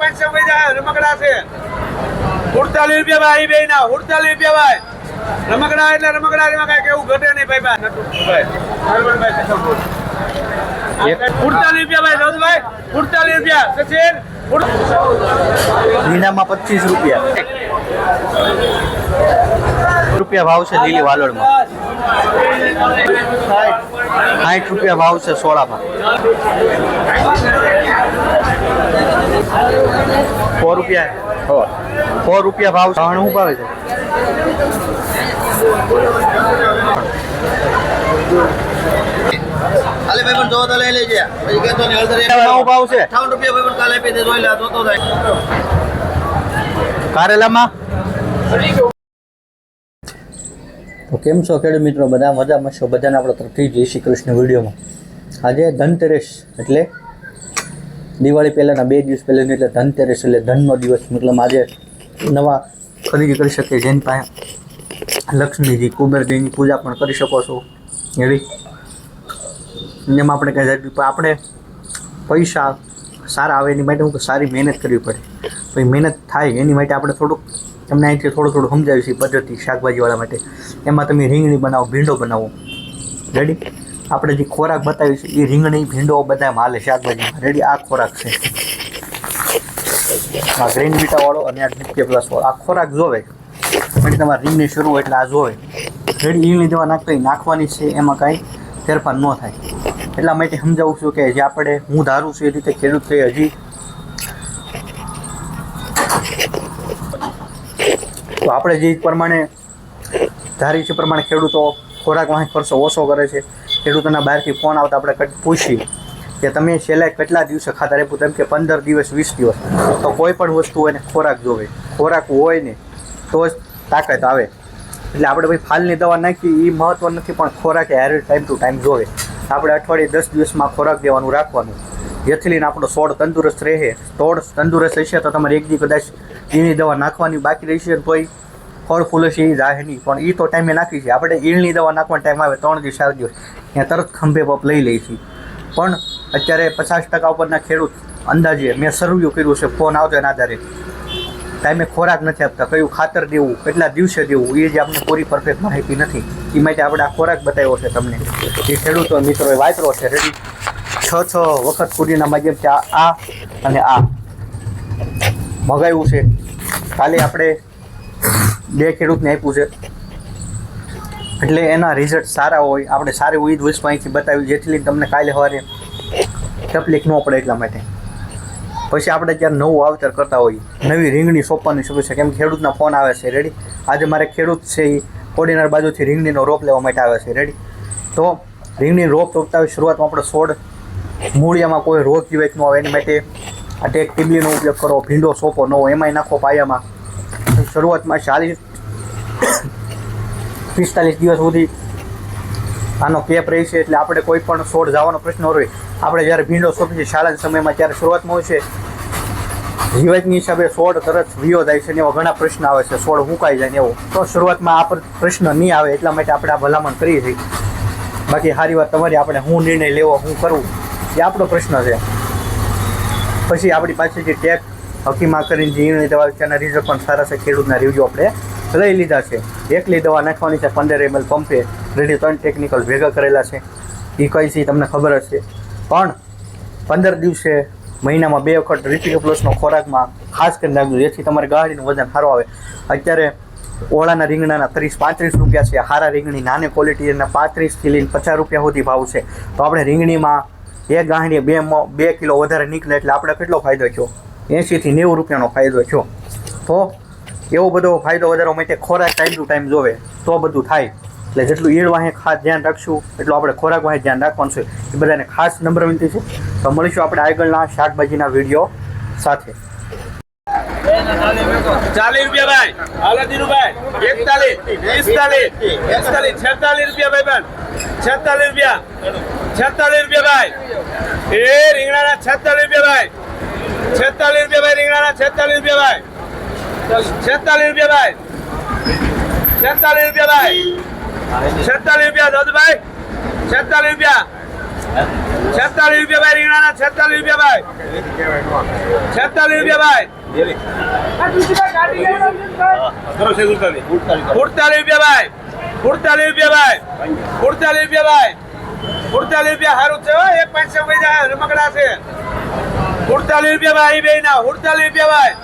પાંચસો પૈસા રમકડા છે. ઉડતાલીસ રૂપિયા ભાઈ બે ના ઉડતાલીસ રૂપિયા ભાઈ. રમકડા એટલે રમકડા એમાં કઈ કેવું ઘટે નહીં ભાઈ ભાઈ ઉડતાલીસ રૂપિયા ભાઈ દાદુભાઈ ઉડતાલીસ રૂપિયા. સચિન મીનામાં પચીસ રૂપિયા. રૂપિયા ભાવ છે લીલી વાલોડમાં સાઠ રૂપિયા ભાવ છે સોળામાં. સો રૂપિયા. સો રૂપિયા ભાવ છે. શું ભાવે છે? કાલે ભાઈ પણ જોવો તો લઈ લેજે. પછી કહેતો ને હળદર નવો ભાવ છે? અઠાવન રૂપિયા ભાઈ પણ કાલે આપી દે જોઈ લે જોતો થાય કારેલામાં? તો કેમ છો ખેડૂત મિત્રો? બધા મજામાં છો? બધાને આપણા તરફથી જય શ્રી કૃષ્ણ વિડીયોમાં. આજે ધનતેરસ એટલે દિવાળી પહેલાંના બે દિવસ પહેલાંની એટલે ધનતેરસ એટલે ધનનો દિવસ. મતલબ આજે નવા ખરીદી કરી શકીએ જેની પાસે લક્ષ્મીજી, કુબેરજીની પૂજા પણ કરી શકો છો. એવી એમાં આપણે કહે પણ આપણે પૈસા સારા આવે એની માટે હું સારી મહેનત કરવી પડે. પછી મહેનત થાય એની માટે આપણે થોડુંક, તમને અહીંથી થોડું થોડું સમજાવીશ પદ્ધતિ શાકભાજીવાળા માટે. એમાં તમે રીંગણી બનાવો, ભીંડો બનાવો. રેડી? આપણે જે ખોરાક બતાવ્યું છે, એ રીંગણી, ભીંડો બધા માલે શાકભાજીમાં રેડી આ ખોરાક છે. આ ગ્રીન બીટાવાળો અને આ ડીકે પ્લસવાળો આ ખોરાક જોવે. પછી તમારે રીંગણી શરૂ હોય એટલે આ જોવે. રેડી રીંગણી દવા નાખતો એ નાખવાની છે, એમાં કાંઈ ફેરફાર ન થાય. એટલા માટે સમજાવું છું કે જે આપણે હું ધારું છું એ રીતે ખેડૂત થઈ હજી તો આપણે જે પ્રમાણે ધારી છે પ્રમાણે ખેડૂતો ખોરાક વાંહી ખર્ચો ઓછો કરે છે. ખેડૂતોના બહારથી ફોન આવતા આપણે પૂછીએ કે તમે છેલ્લા કેટલા દિવસે ખાતા રહેવું તેમ કે પંદર દિવસ, વીસ દિવસ. તો કોઈ પણ વસ્તુ હોય ને ખોરાક જોવે. ખોરાક હોય ને, તો જ તાકાત આવે. એટલે આપણે ભાઈ ફાલની દવા નાખી એ મહત્વ નથી, પણ ખોરાક એ ટાઈમ ટુ ટાઈમ જોવે. આપણે અઠવાડિયે દસ દિવસમાં ખોરાક દેવાનું રાખવાનું. જેથી લઈને આપણો છોડ તંદુરસ્ત રહે. તોડ તંદુરસ્ત રહેશે તો તમારે એક દી કદાચ એની દવા નાખવાની બાકી રહેશે તોય ફળ, ફૂલે છે, એ જાહે નહીં. પણ એ તો ટાઈમે નાખી છે. આપણે ઈળની દવા નાખવાનો ટાઈમ આવે ત્રણ દિવસ, ચાર દિવસ. ત્યાં તરત ખંભે પપ લઈ લઈએ છીએ પણ અત્યારે પચાસ ટકા ઉપરના ખેડૂત અંદાજે મેં સર્વ્યુ કર્યું છે ફોન આવતો એના આધારે. ટાઈમે ખોરાક નથી આપતા. કયું ખાતર દેવું, કેટલા દિવસે દેવું એ જે આપણે પૂરી પરફેક્ટ માહિતી નથી. એ માટે આપણે આ ખોરાક બતાવ્યો છે તમને. એ ખેડૂતો મિત્રોએ વાપરો છે. રેડી છ છ વખત પૂરીના માધ્યમથી આ અને આ. મગાવ્યું છે. કાલે આપણે બે ખેડૂતને આપ્યું છે. એટલે એના રિઝલ્ટ સારા હોય, આપણે સારી ઉઈદ વસ્તુ અહીંથી બતાવી, જેથી લઈને તમને કાલે સવારે તકલીફ ન પડે એટલા માટે. પછી આપણે જ્યારે નવું વાવેતર કરતા હોઈએ. નવી રીંગણી સોંપવાની છે કેમ ખેડૂતના ફોન આવે છે. રેડી આજે મારે ખેડૂત છે એ કોડીનાર બાજુથી રીંગણીનો રોપ લેવા માટે આવે છે. રેડી તો રીંગણી રોપ રોપતા હોય શરૂઆતમાં આપણે છોડ મૂળિયામાં કોઈ રોગ જીવાત ન આવે, એની માટે આ ટેક ટીબીનો ઉપયોગ કરો ભીંડો સોંપો ન હોય, એમાંય નાખો પાયામાં. શરૂઆતમાં ચાલીસ પિસ્તાલીસ દિવસ સુધી આનો કેપ રહે છે, એટલે આપણે કોઈ પણ છોડ જવાનો પ્રશ્ન હોય આપણે જ્યારે ભીંડો સોંપીએ શાળાના સમયમાં ત્યારે શરૂઆતમાં હોય છે, જીવાતની હિસાબે છોડ તરત વિયો જાય છે ને એવા ઘણા પ્રશ્ન આવે છે, છોડ હુકાઈ જાય ને એવો. તો શરૂઆતમાં આ પર- પ્રશ્ન નહીં આવે એટલા માટે આપણે આ ભલામણ કરીએ છીએ. બાકી સારી વાત તમારી, આપણે હું નિર્ણય લેવો, હું કરવું એ આપણો પ્રશ્ન છે. પછી આપણી પાસે જે ટેક હકીમા કરીને જે દવા તેના રિઝલ્ટ પણ સારા છે, ખેડૂતના રિવ્યુ આપણે લઈ લીધા છે. એકલી દવા નાખવાની છે, પંદર એમએલ પંપે રેડી ત્રણ ટેકનિકલ ભેગા કરેલા છે. એ કઈ છે તમને ખબર છે. પણ પંદર દિવસે મહિનામાં બે વખત રિપિક પ્લસનો ખોરાકમાં ખાસ કરીને નાખ્યું જેથી તમારે ગાડીનું વજન સારું આવે. અત્યારે ઓળાના રીંગણાના ત્રીસ પાંત્રીસ રૂપિયા છે, હારા રીંગણી નાની ક્વોલિટીના પાંત્રીસથી લઈને પચાસ રૂપિયા સુધી ભાવ છે. તો આપણે રીંગણીમાં એક ગાંઠીએ બે બે કિલો વધારે નીકળે એટલે આપણે કેટલો ફાયદો થયો? એંશીથી નેવું રૂપિયાનો ફાયદો થયો. તો એવો બધો ફાયદો વધારવા માટે ખોરાક ટાઈમ ટુ ટાઈમ જોવે. તો બધું થાય. એટલે જેટલું ઈળ વાહે ખાસ ધ્યાન રાખશું, એટલું આપણે ખોરાક વાહે ધ્યાન રાખવાનું છે. એ બધાને ખાસ નમ્ર વિનંતી છે. તો મળીશું આપણે આગળના શાકભાજીના વીડિયો સાથે. ચાલીસ રૂપિયા ભાઈ. હાલો ધીરુભાઈ. એકતાલીસ, પિસ્તાલીસ એકતાલીસ છેતાલીસ રૂપિયા ભાઈ પણ. છેતાલીસ રૂપિયા. છેતાલીસ રૂપિયા ભાઈ. એ રીંગણાના છેતાલીસ રૂપિયા ભાઈ. છેતાલીસ રૂપિયા ભાઈ, રીંગણાના છેતાલીસ રૂપિયા ભાઈ. છેતાલીસ રૂપિયા ભાઈ. છેતાલીસ રૂપિયા ભાઈ. છેતાલીસ રૂપિયા દાદુભાઈ છેતાલીસ રૂપિયા. છેતાલીસ રૂપિયા ભાઈ, રીંગણાના છેતાલીસ રૂપિયા ભાઈ. છેતાલીસ રૂપિયા ભાઈ. ઉડતાલીસ રૂપિયા ભાઈ. ઉડતાલીસ રૂપિયા ભાઈ. ઉડતાલીસ રૂપિયા ભાઈ. ઉડતાલીસ રૂપિયા સારું છે એક પાંચસો રૂપિયા રમકડા છે. ઉડતાલીસ રૂપિયા ભાઈ, બે ના, ઉડતાલીસ રૂપિયા ભાઈ.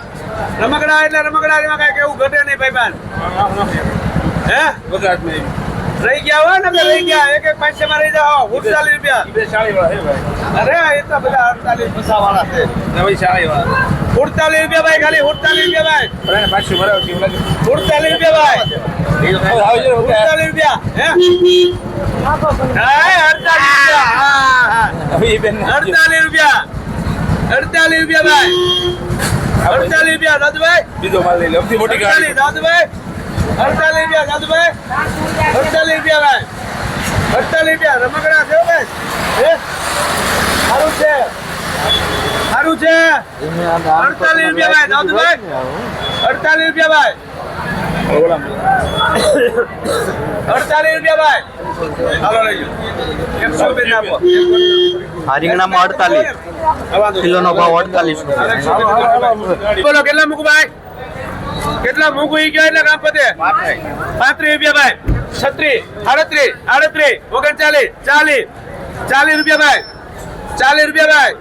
રમકડા એટલે રમકડા એમાં કઈ કેવું ઘટે નહીં ભાઈ બાન હે? રહી ગયા હોય ને રહી ગયા. એક એક પાંચમાં રહી જાઓ. ઉડતાલીસ રૂપિયા. અરે, એ તો બધા અડતાલીસ પૈસા વાળા છે. ઉડતાલીસ રૂપિયા ભાઈ, ખાલી ઉડતાલીસ રૂપિયા ભાઈ. ઉડતાલીસ રૂપિયા ભાઈ. ઉડતાલીસ રૂપિયા. હે? અડતાલીસ રૂપિયા. રૂપિયા. અડતાલીસ રૂપિયા ભાઈ. અડતાલીસ રૂપિયા દાદુભાઈ. અડતાલીસ દાદુભાઈ. અડતાલીસ રૂપિયા દાદુભાઈ. અડતાલીસ રૂપિયા ભાઈ. અડતાલીસ રૂપિયા રમકડા છે ભાઈ. હે? સારું છે. સારું છે. અડતાલીસ રૂપિયા ભાઈ દાદુભાઈ. અડતાલીસ રૂપિયા ભાઈ. અડતાલીસ રૂપિયા ભાઈ. આ રીંગણામાં અડતાલીસ. કિલોનો ભાવ અડતાલીસ બોલો, કેટલા મૂકું ભાઈ? કેટલા મૂકું ઈ ગયો એટલે કામ પતે? પાંત્રીસ રૂપિયા ભાઈ. છત્રીસ, આડત્રીસ આડત્રીસ, ઓગણચાલીસ, ચાલીસ. ચાલીસ રૂપિયા ભાઈ. ચાલીસ રૂપિયા ભાઈ.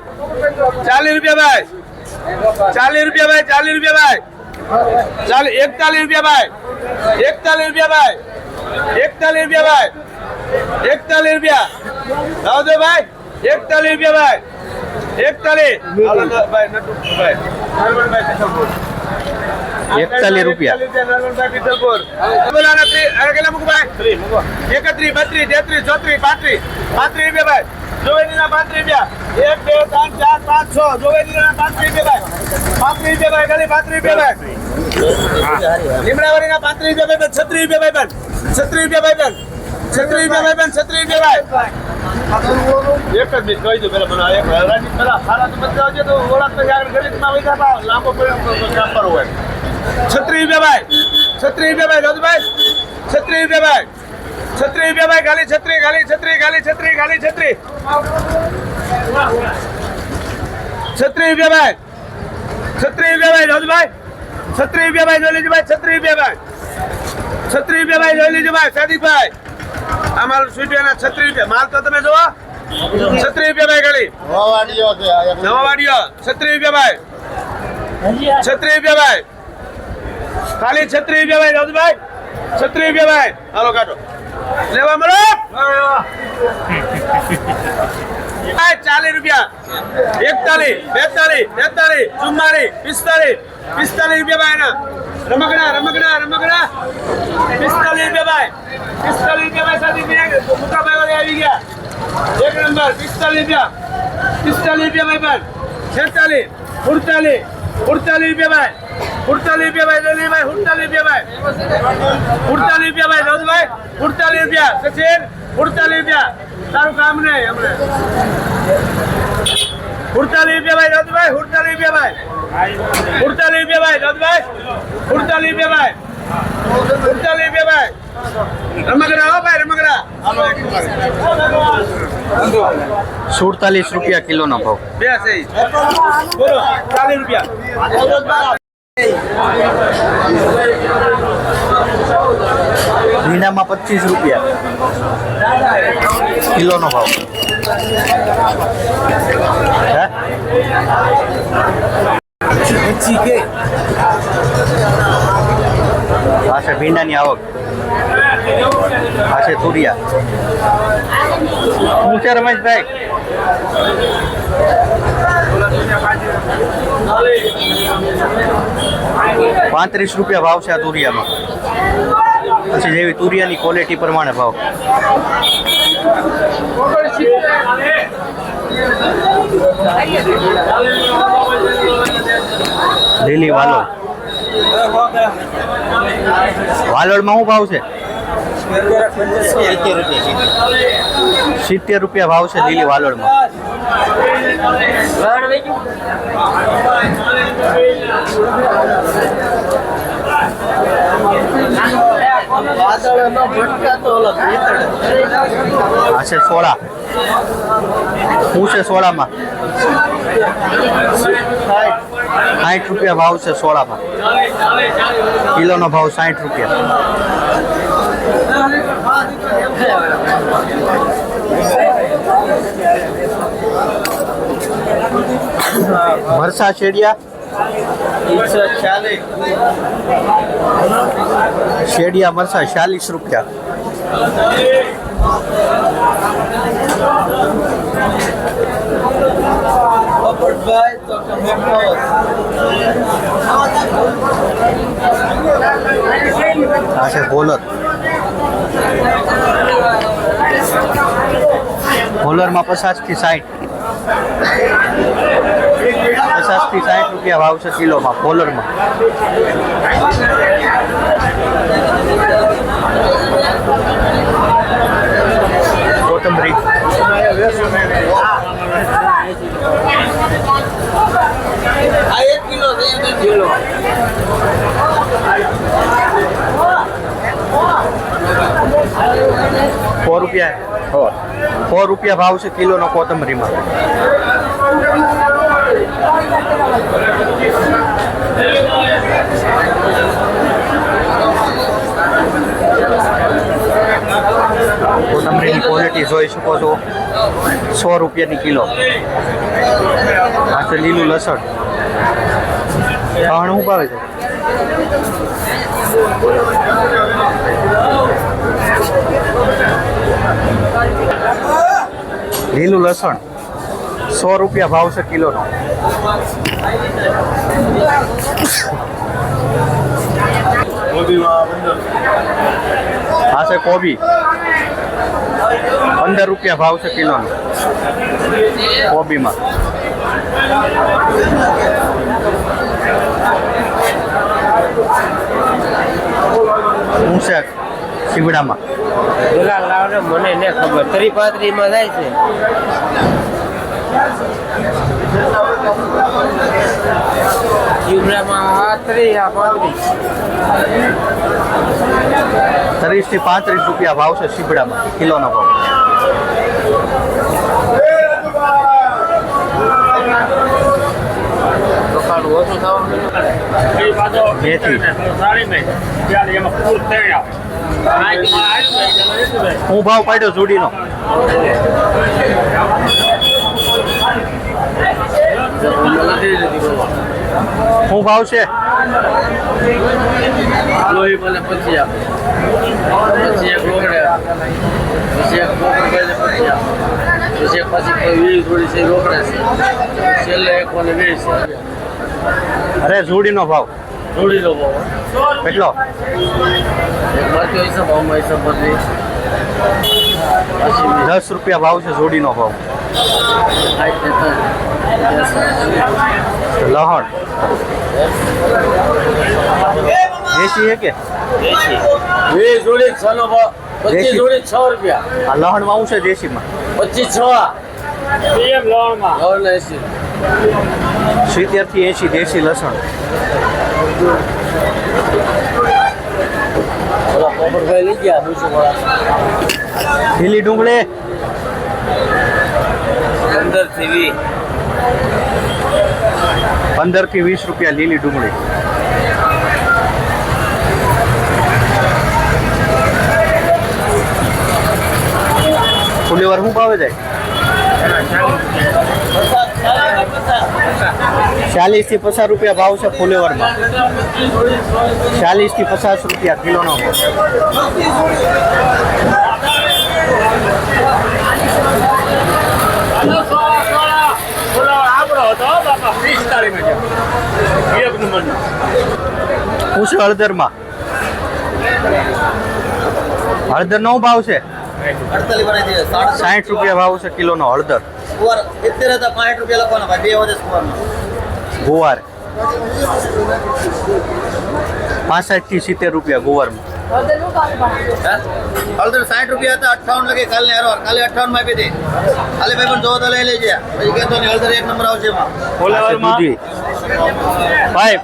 ચાલીસ રૂપિયા ભાઈ. ચાલીસ રૂપિયા ભાઈ, ચાલીસ રૂપિયા ભાઈ. ચાલીસ, એકતાલીસ રૂપિયા ભાઈ. એકતાલીસ રૂપિયા ભાઈ. એકતાલીસ રૂપિયા ભાઈ. એકતાલીસ રૂપિયા. લાવો દો ભાઈ. એકતાલીસ રૂપિયા ભાઈ. એકતાલીસ. ભાઈ તો ભાઈ નટુભાઈ નરવણભાઈ કિશોરપુર. 41 રૂપિયા. નરવણભાઈ કિશોરપુર. બોલા નથી. અરે કેટલા મૂકું ભાઈ? એકત્રીસ, બત્રીસ, તેત્રીસ, ચોત્રીસ, પાંત્રીસ. પાંત્રીસ રૂપિયા ભાઈ. જોવેલીના પાંત્રીસ રૂપિયા. એક, બે, ત્રણ, ચાર, પાંચ, છ. જોવેલીના પાંત્રીસ રૂપિયા ભાઈ. પાંત્રીસ રૂપિયા ભાઈ. ખાલી પાંત્રીસ રૂપિયા ભાઈ. લીમડાવાળીના પાંત્રીસ રૂપિયા ભાઈ. છત્રીસ રૂપિયા ભાઈ. છત્રીસ રૂપિયા ભાઈ. છત્રીસ રૂપિયા ભાઈ. છત્રીસ રૂપિયા ભાઈ. એક જ મિનિટ કહી દો પેલા મને એક હરાજી પેલા સારા તો બધા આવજો તો ઓળખ તો આગળ ગણિતમાં વહી જતા લાંબો ચાપર હોય છત્રીસ રૂપિયા ભાઈ છત્રીસ રૂપિયા ભાઈ દાદુભાઈ છત્રીસ રૂપિયા ભાઈ છત્રીસ રૂપિયા ભાઈ ખાલી છત્રી ખાલી છત્રી ખાલી છત્રી ખાલી છત્રી છત્રીસ રૂપિયા ભાઈ છત્રીસ રૂપિયા ભાઈ દાદુભાઈ છત્રીસ રૂપિયા ભાઈ જોઈ લીધું ભાઈ છત્રીસ રૂપિયા ભાઈ છત્રીસ રૂપિયા ભાઈ જોઈ લીધું ભાઈ સાદિકભાઈ આ મારું સ્વીટિયાના છત્રીસ રૂપિયા માલ તો તમે જોવો છત્રીસ રૂપિયા ભાઈ ખાલી વાવાડીઓ છે નવા વાડીઓ છત્રીસ રૂપિયા ભાઈ છત્રીસ રૂપિયા ભાઈ ખાલી છત્રી રૂપિયા ભાઈ દાદુભાઈ છત્રીસ રૂપિયા ભાઈ હાલો કાઢો. લેવા મળો. ચાલીસ રૂપિયા. એકતાલીસ, બેતાલીસ તેતાલીસ ચુમ્માલીસ, પિસ્તાલીસ પિસ્તાલીસ રૂપિયા ભાઈ એના. રમકડા રમકડા રમકડા. પિસ્તાલીસ રૂપિયા ભાઈ. પિસ્તાલીસ રૂપિયા ભાઈ સાથે મોટાભાઈ વાળી આવી ગયા. એક નંબર, પિસ્તાલીસ રૂપિયા. પિસ્તાલીસ રૂપિયા ભાઈ પણ. છેતાલીસ, ઉડતાલીસ ઉડતાલીસ રૂપિયા ભાઈ. ઉડતાલીસ રૂપિયા ભાઈ દલીલ ભાઈ ઉડતાલીસ રૂપિયા ભાઈ. ઉડતાલીસ રૂપિયા ભાઈ દોધભાઈ ઉડતાલીસ રૂપિયા. સચિન ઉડતાલીસ રૂપિયા. તારું કામ નહીં હમણે. ઉડતાલીસ રૂપિયા ભાઈ દોધભાઈ ઉડતાલીસ રૂપિયા ભાઈ. ઉડતાલીસ રૂપિયા ભાઈ દોધભાઈ ઉડતાલીસ રૂપિયા ભાઈ. ઉડતાલીસ રૂપિયા ભાઈ. રમકડા હો ભાઈ રમકડા. સુડતાલીસ રૂપિયા કિલોનો ભાવ. બે બોલો ચાલીસ રૂપિયા. ભીંડામાં પચીસ રૂપિયા. કિલોનો ભાવ. પાછા ભીંડાની આવક. આ છે તુરિયા શું છે રમેશભાઈ? પાંત્રીસ રૂપિયા ભાવ છે આ તુરિયામાં પછી જેવી તુરિયાની ક્વોલિટી પ્રમાણે ભાવ. લીલી વાલોળ વાલોળમાં શું ભાવ છે? સિત્તેર રૂપિયા ભાવ છે લીલી ભટકાતો ઓલો આ છે સોળા શું છે સોળામાં? સાઠ રૂપિયા ભાવ છે સોળામાં. કિલોનો ભાવ સાઠ રૂપિયા. મરસા શેડિયા? એકસો ચાલીસ શેડિયા મરસા ચાલીસ રૂપિયા. પોપટભાઈ તો ટમેટો આ છે બોલર. બોલરમાં પચાસથી સાઠ. પચાસથી સાઠ રૂપિયા ભાવ છે કિલોમાં કોલરમાં કોથમરી આ એક કિલો કિલો. સો રૂપિયા. સો રૂપિયા ભાવ છે કિલોનો કોથમરીમાં. કોથમરીની ક્વોલિટી જોઈ શકો છો. સો રૂપિયાની કિલો. આ છે લીલું લસણ. ત્રણ શું ભાવે છે? લીલું લસણ. સો રૂપિયા ભાવ છે કિલોનો. હા છે કોબી. પંદર રૂપિયા ભાવ છે કિલોનો. કોબીમાં. હું છે? શિવડામાં દુલાલ લાવને મને ને ખબર. ત્રી પાંત્રી માં જાય છે શિવરામાં આ ત્રી આ પાંત્રી ત્રીસથી પાંત્રીસ રૂપિયા ભાવ છે શીબડામાં, કિલોનો ભાવ. હું ભાવ પાડ્યો જોડીનો. શું ભાવ છે? લોહી મને પછી આપે પછી એક રોકડે પછી એક રોકડે પછી આપે પછી એક પછી કોઈ વીસ થોડી છે રોકડે છે છેલ્લે એક મને વીસ અરે જોડીનો ભાવ જોડી લો બાબા કેટલો એક બાકી હિસાબ ભાવમાં હિસાબ બદલી પછી વીસ. દસ રૂપિયા ભાવ છે જોડીનો ભાવ સાઠ તેતાલીસ. લહણ દેશી છે કે વીસ જોડી છ નો ભાવ પચીસ દેશી. જોડી છ રૂપિયા આ લહણમાં શું છે દેશીમાં? પચીસ છ લવણ એસી સિત્તેરથી એંશી. દેશી લસણ. ઓલા પોપટભાઈ લઈ ગયા દુસો વાળા લીલી ડુંગળી. પંદરથી વીસ. પંદરથી વીસ રૂપિયા લીલી ડુંગળી. ફુલેવર શું ભાવે જાય? ચાલીસથી પચાસ રૂપિયા ભાવ છે ફુલેવરમાં. ચાલીસથી પચાસ રૂપિયા કિલોનો ભાવ. શું છે હળદરમાં. હળદરનો ભાવ છે? સાઠ રૂપિયા ભાવ છે કિલોનો હળદર. હતા ગુવાર. પાસઠથી સિત્તેર રૂપિયા ગુવારમાં. હળદર સાઠ રૂપિયા હતા અઠ્ઠાવન લગે કાલે હારવાર કાલે અઠ્ઠાવનમાં આપી દે કાલે ભાઈ પણ જોવો તો લઈ લેજે પછી કહેતો ને હળદર એક નંબર આવશે એમાં આ છે દૂધી ભાઈ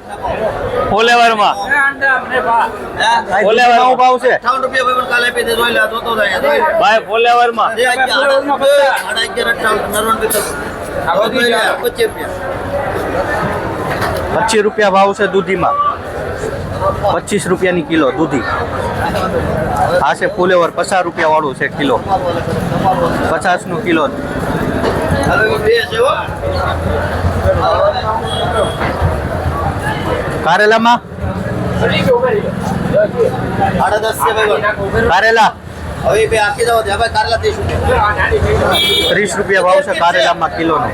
ફોલેવરમાં હે? ફોલેવરમાં ભાવ છે અઠ્ઠાવન રૂપિયા ભાઈ પણ કાલે આપી દે જોઈ લે આ જોતો જાય જોઈ લે. ભાઈ ફોલેવરમાં જે અગિયાર, સાડા સાડા અગિયાર અઠ્ઠાવન નરવણ બી થતું. જોઈ લે, પચીસ રૂપિયા પચીસ રૂપિયા ભાવ છે દૂધીમાં પચીસ રૂપિયાની કિલો દૂધી. આ છે ફુલેવર પચાસ રૂપિયાવાળું છે કિલો. પચાસનું કિલો. કારેલામાં. કારેલા. ત્રીસ રૂપિયા ભાવ છે કારેલામાં કિલોનો.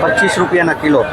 પચીસ રૂપિયાના કિલો.